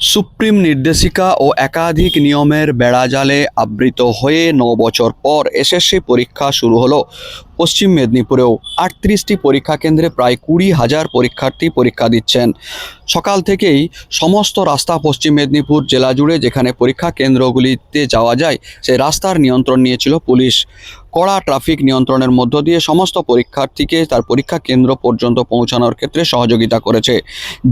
Supreme নির্দেশিকা ও একাধিক নিয়মের বেড়াজালে আবৃত হয়ে ন বছর পর এসএসসি পরীক্ষা শুরু হলো। পশ্চিম মেদিনীপুরেও আটত্রিশটি পরীক্ষা কেন্দ্রে প্রায় কুড়ি হাজার পরীক্ষার্থী পরীক্ষা দিচ্ছেন। সকাল থেকেই সমস্ত রাস্তা পশ্চিম মেদিনীপুর জেলা জুড়ে যেখানে পরীক্ষা কেন্দ্রগুলিতে যাওয়া যায়, সেই রাস্তার নিয়ন্ত্রণ নিয়েছিল পুলিশ। কড়া ট্রাফিক নিয়ন্ত্রণের মধ্য দিয়ে সমস্ত পরীক্ষার্থীকে তার পরীক্ষা কেন্দ্র পর্যন্ত পৌঁছানোর ক্ষেত্রে সহযোগিতা করেছে।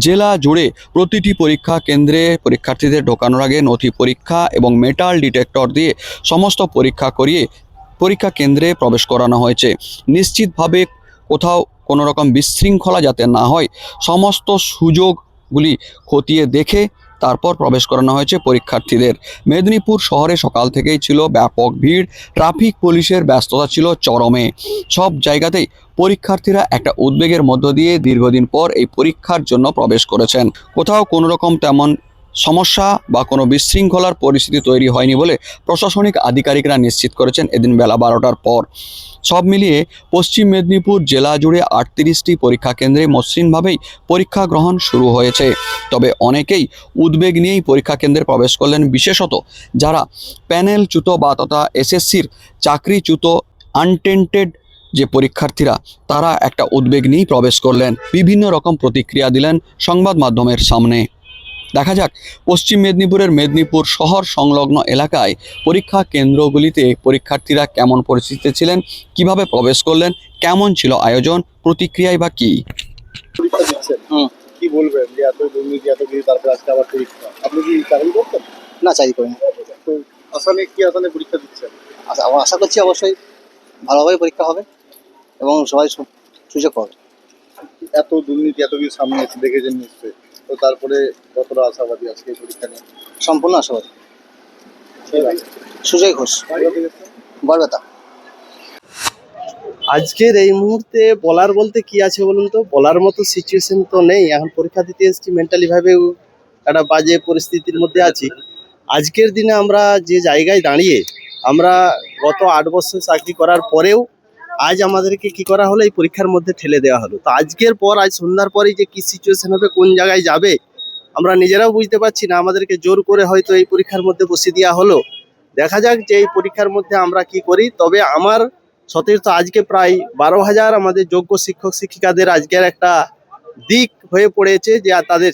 জেলা জুড়ে প্রতিটি পরীক্ষা কেন্দ্রে পরীক্ষার্থীদের ঢোকানোর আগে নথি পরীক্ষা এবং মেটাল ডিটেক্টর দিয়ে সমস্ত পরীক্ষা করিয়ে পরীক্ষা কেন্দ্রে প্রবেশ করানো হয়েছে। নিশ্চিতভাবে কোথাও কোনো রকম বিশৃঙ্খলা যাতে না হয়, সমস্ত সুযোগগুলি খতিয়ে দেখে তারপর প্রবেশ করানো হয়েছে পরীক্ষার্থীদের। মেদিনীপুর শহরে সকাল থেকেই ছিল ব্যাপক ভিড়, ট্রাফিক পুলিশের ব্যস্ততা ছিল চরমে। সব জায়গাতেই পরীক্ষার্থীরা একটা উদ্বেগের মধ্য দিয়ে দীর্ঘদিন পর এই পরীক্ষার জন্য প্রবেশ করেছেন। কোথাও কোনো রকম তেমন সমস্যা বা কোনো বিশৃঙ্খলার পরিস্থিতি তৈরি হয়নি বলে প্রশাসনিক আধিকারিকরা নিশ্চিত করেছেন এদিন বেলা বারোটার পর। সব মিলিয়ে পশ্চিম মেদিনীপুর জেলা জুড়ে আটত্রিশটি পরীক্ষা কেন্দ্রে মসৃণভাবেই পরীক্ষা গ্রহণ শুরু হয়েছে। তবে অনেকেই উদ্বেগ নিয়েই পরীক্ষা কেন্দ্রে প্রবেশ করলেন, বিশেষত যারা প্যানেলচ্যুত বা তথা এসএসসির চাকরিচ্যুত আনটেন্টেড যে পরীক্ষার্থীরা, তারা একটা উদ্বেগ নিয়েই প্রবেশ করলেন। বিভিন্ন রকম প্রতিক্রিয়া দিলেন সংবাদ মাধ্যমের সামনে। দেখা যাক পশ্চিম মেদিনীপুরের মেদিনীপুর শহর সংলগ্ন এলাকায় পরীক্ষা কেন্দ্রগুলিতে পরীক্ষার্থীরা কেমন পরিস্থিতিতে ছিলেন কীভাবে প্রবেশ করলেন কেমন ছিল আয়োজন প্রতিক্রিয়ায় বা কী? হুম। কি বলবেন যে এত দুর্নীতি এত কিছু তারপরে আজকে আবার পরীক্ষা? আপনি কি চাকরি করতেন? না চাকরি করি না তো আসামে কি আসামে পরীক্ষা দিচ্ছেন? আশা আশা করছি অবশ্যই ভালোভাবে পরীক্ষা হবে এবং সবাই সু- সুযোগ পাবে। এত দুর্নীতি এত কিছু সামনে এসে দেখেছেন নিশ্চয়ই। তো তারপরে কতটা আশাবাদী আজকে এই পরীক্ষা নিয়ে? সম্পূর্ণ আশাবাদী। সুজয় ঘোষ। বরবেতা। আজকের এই মুহূর্তে বলার বলতে কি আছে বলুন তো? বলার মতো সিচুয়েশন তো নেই। এখন পরীক্ষা দিতে এসেছি মেন্টালি ভাবে। একটা বাজে পরিস্থিতির মধ্যে আছি। আজকের দিনে আমরা যে জায়গায় দাঁড়িয়ে আমরা গত আট বছর চাকরি করার পরেও আজ আমাদেরকে কি করা হলো? এই পরীক্ষার মধ্যে ঠেলে দেওয়া হলো। তো আজকের পর, আজ সন্ধ্যার পরেই যে কি সিচুয়েশন হবে, কোন জায়গায় যাবে, আমরা নিজেরাও বুঝতে পারছি না। আমাদেরকে জোর করে হয়তো এই পরীক্ষার মধ্যে বসিয়ে দেওয়া হলো। দেখা যাক যে এই পরীক্ষার মধ্যে আমরা কি করি। তবে আমার সতীর্থ আজকে প্রায় বারো হাজার আমাদের যোগ্য শিক্ষক, শিক্ষিকাদের আজকের একটা দিক হয়ে পড়েছে যে তাদের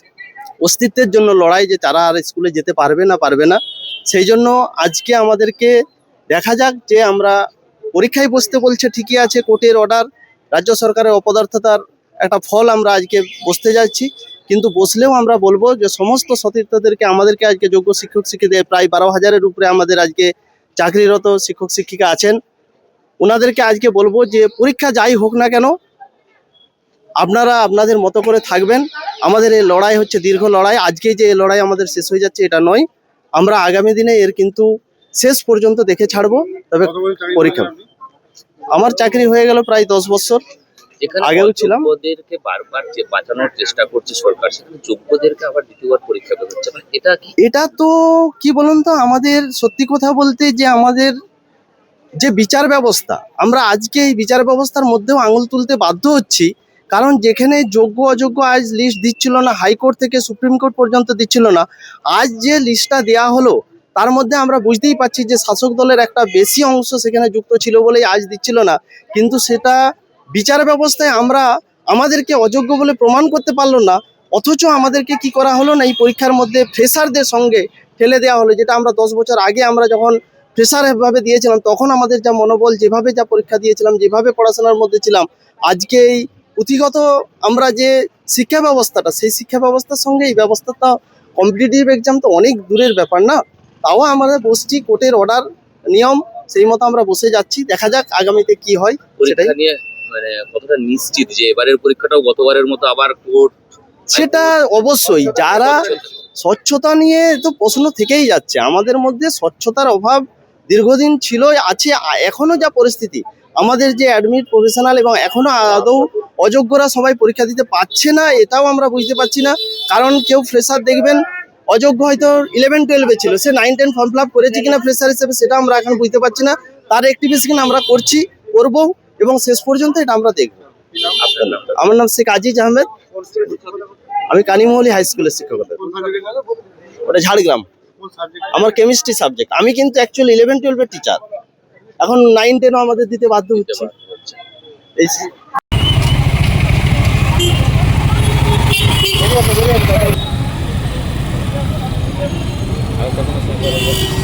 অস্তিত্বের জন্য লড়াই যে তারা আর স্কুলে যেতে পারবে না পারবে না। সেই জন্য আজকে আমাদেরকে দেখা যাক যে আমরা পরীক্ষায় বসতে বলছে, ঠিকই আছে, কোর্টের অর্ডার রাজ্য সরকারের অপদার্থতার একটা ফল আমরা আজকে বসতে যাচ্ছি। কিন্তু বসলেও আমরা বলব যে, সমস্ত সতীর্থদেরকে আমাদেরকে আজকে যোগ্য শিক্ষক শিক্ষিকাদের প্রায় বারো হাজারের উপরে আমাদের আজকে চাকরিরত শিক্ষক শিক্ষিকা আছেন। ওনাদেরকে আজকে বলব যে, পরীক্ষা যাই হোক না কেন, আপনারা আপনাদের মতো করে থাকবেন। আমাদের এই লড়াই হচ্ছে দীর্ঘ লড়াই। আজকে যে লড়াই আমাদের শেষ হয়ে যাচ্ছে, এটা নয়। আমরা আগামী দিনে এর কিন্তু শেষ পর্যন্ত দেখে ছাড়বো তবে পরীক্ষা। আমার চাকরি হয়ে গেল প্রায় দশ বছর। এখানে আগেও ছিলাম। অযোগ্যদেরকে বারবার যে বাঁচানোর চেষ্টা করছে সরকার সেখানে যোগ্যদেরকে আবার দ্বিতীয়বার পরীক্ষা দেওয়া হচ্ছে। মানে এটা কি? এটা তো কি বলুন তো আমাদের সত্যি কথা বলতে যে আমাদের যে বিচার ব্যবস্থা আমরা আজকে এই বিচার ব্যবস্থার মধ্যেও আঙুল তুলতে বাধ্য হচ্ছি। কারণ যেখানে যোগ্য অযোগ্য আজ লিস্ট দিচ্ছিল না হাইকোর্ট থেকে সুপ্রিম কোর্ট পর্যন্ত দিচ্ছিল না আজ যে লিস্টটা দেওয়া হলো তার মধ্যে আমরা বুঝতেই পারছি যে শাসক দলের একটা বেশি অংশ সেখানে যুক্ত ছিল বলেই আজ দিচ্ছিল না। কিন্তু সেটা বিচার ব্যবস্থায় আমরা আমাদেরকে অযোগ্য বলে প্রমাণ করতে পারল না। অথচ আমাদেরকে কি করা হলো না? এই পরীক্ষার মধ্যে ফ্রেশারদের সঙ্গে ঠেলে দেওয়া হলো, যেটা আমরা দশ বছর আগে আমরা যখন ফ্রেশার ভাবে দিয়েছিলাম, তখন আমাদের যা মনোবল, যেভাবে যা পরীক্ষা দিয়েছিলাম, যেভাবে পড়াশোনার মধ্যে ছিলাম, আজকে এই পুঁথিগত আমরা যে শিক্ষা ব্যবস্থাটা, সেই শিক্ষা ব্যবস্থার সঙ্গে এই ব্যবস্থাটা কম্পিটিটিভ এক্সাম তো অনেক দূরের ব্যাপার না? তাও আমাদের বসছি কোর্টের অর্ডার নিয়ম সেই মতো আমরা বসে যাচ্ছি। দেখা যাক আগামীতে কি হয় সেটাই। নিয়ে মানে কতটা নিশ্চিত যে এবারের পরীক্ষাটাও গতবারের মতো আবার কোর্ট সেটা অবশ্যই যারা স্বচ্ছতা নিয়ে তো প্রশ্ন থেকেই যাচ্ছে। আমাদের মধ্যে স্বচ্ছতার অভাব দীর্ঘদিন ছিল আছে এখনও যা পরিস্থিতি। আমাদের যে অ্যাডমিট প্রফেশনাল এবং এখনও আদৌ অযোগ্যরা সবাই পরীক্ষা দিতে পারছে না এটাও আমরা বুঝতে পারছি না। কারণ কেউ ফ্রেশার দেখবেন অযোগ্য হয়তো ইলেভেন টুয়েলভে ছিল। সে nine ten form fill up করেছে কিনা ফ্রেশার হিসেবে সেটা আমরা এখন বুঝতে পারছি না। তার অ্যাক্টিভিশন আমরা করছি, করব এবং শেষ পর্যন্ত এটা আমরা দেখব। আমার নাম শেখ আজিজ আহমেদ। আমি কানিমহলি হাই স্কুলের শিক্ষকতা। ওটা ঝাড়গ্রাম। আমার কেমিস্ট্রি সাবজেক্ট আমি কিন্তু অ্যাকচুয়ালি ইলেভেন টুয়েলভের টিচার এখন নাইন টেনও আমাদের দিতে বাধ্য হচ্ছে। হচ্ছে এই আর কখনো